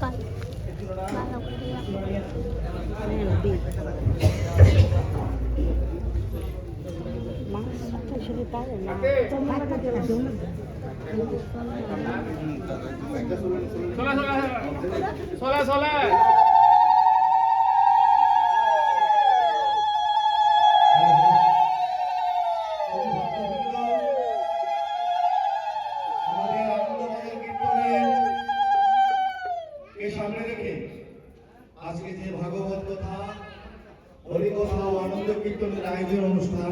কাই ভালো করে মাছটা শুধু পাবো না। সোলা সোলা সোলা সোলা কীর্তনের আয়োজন অনুষ্ঠান।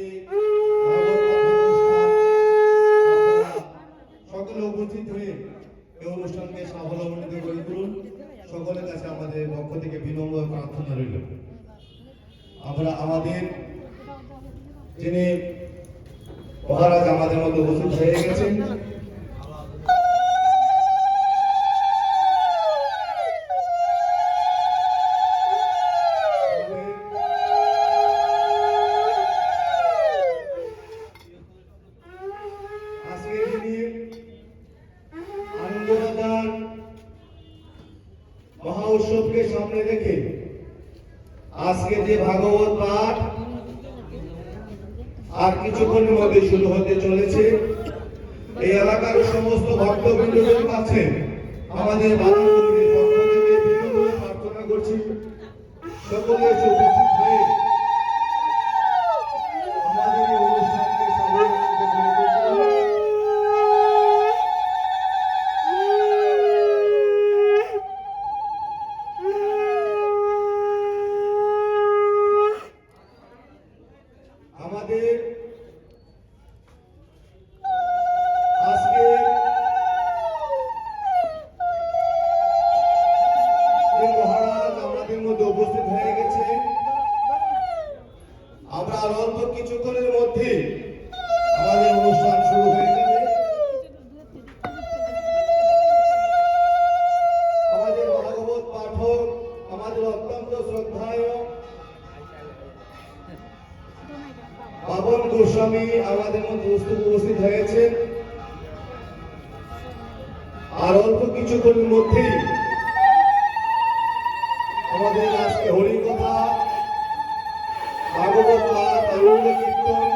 এই উপস্থিত হয়ে অনুষ্ঠানকে সাফল্যমণ্ডিত করে তুলুন। সকলের কাছে আমাদের পক্ষ থেকে বিনম্র প্রার্থনা রইল। আমরা আমাদের যিনি মহারাজ আমাদের মধ্যে উপস্থিত হয়ে গেছেন আর কিছুক্ষণের মধ্যে শুরু হতে চলেছে। এই এলাকার সমস্ত ভক্তবৃন্দদের কাছে আমাদের বাংলা প্রার্থনা করছি। সকলে এসে উপস্থিত হয়ে আমাদের এই অনুষ্ঠানকে সাফল্যমণ্ডিত করে তুলুন। আমাদের আজকে যে মহারাজ আমাদের মধ্যে উপস্থিত হয়ে গেছে। আমরা আর অল্প কিছুক্ষণের মধ্যে আমাদের অনুষ্ঠান শুরু হয়ে যাবে। আমাদের ভাগবত পাঠক, আমাদের অত্যন্ত শ্রদ্ধায় পাবন গোস্বামী আমাদের মধ্যে উপস্থিত উপস্থিত হয়েছে আর অল্প কিছুক্ষণের মধ্যেই আমাদের আজকে হরিকথা ভাগবত কীর্তন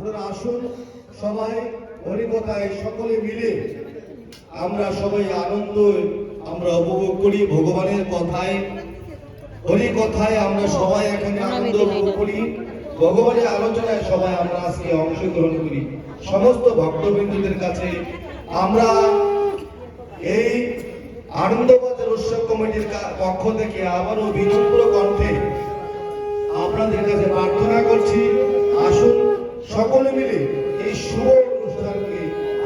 আপনারা আসুন সবাই হরিকথায় সকলে মিলে আমরা সবাই আনন্দ আমরা উপভোগ করি ভগবানের কথায়। হরি কথায় আমরা সবাই এখানে আনন্দ উপভোগ করি। ভগবানের আলোচনায় সবাই আমরা আজকে অংশগ্রহণ করি। সমস্ত ভক্তবৃন্দদের কাছে আমরা এই আনন্দবাজার উৎসব কমিটির পক্ষ থেকে আবারও বিনম্র কণ্ঠে মিলে এই শুভ অনুষ্ঠানকে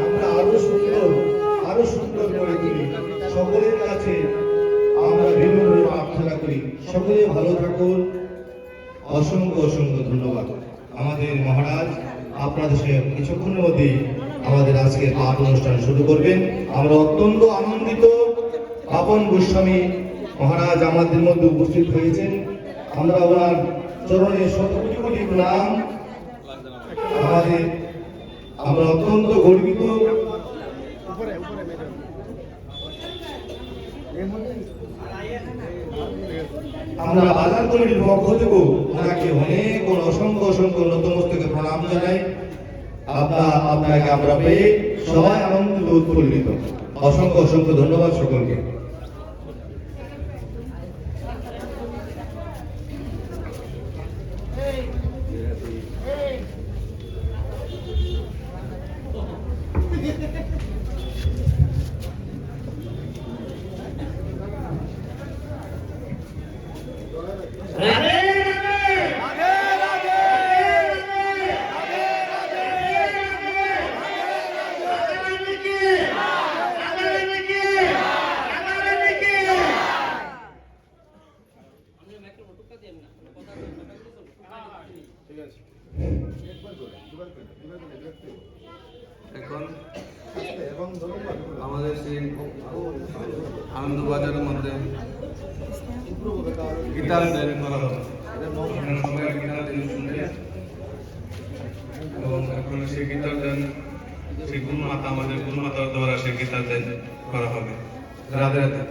আমরা আরও সুন্দর আরও সুন্দর করে তুলি। সকলের কাছে আমরা বিভিন্ন প্রার্থনা করি। সকলে ভালো থাকুন। অসংখ্য অসংখ্য ধন্যবাদ। আমাদের মহারাজ আপনাদের সঙ্গে কিছুক্ষণের মধ্যেই আমাদের আজকের পাঠ অনুষ্ঠান শুরু করবেন। আমরা অত্যন্ত আনন্দিত। পাপন গোস্বামী মহারাজ আমাদের মধ্যে উপস্থিত হয়েছেন। আমরা ওনার চরণে শত কোটি কোটি প্রণাম। আমাদের, আমরা অত্যন্ত গর্বিত। আমরা বাজার কমিটির পক্ষ থেকে ওনাকে অনেক অসংখ্য অসংখ্য নতমস্তকে প্রণাম জানাই। আপনাকে আমরা পেয়ে সবাই আনন্দিত, উৎফুল্লিত। অসংখ্য অসংখ্য ধন্যবাদ সকলকে রাধে রাধে রাধে রাধে এখন আমাদের সেই আনন্দবাজারের মধ্যে গীতার দেন করা হবে। সবাই গীতার এবং এখন সেই গীতার দেন সেই গুরুমাতা আমাদের গুরুমাতার দ্বারা সেই গীতার দেন করা হবে। রাধে রাধে।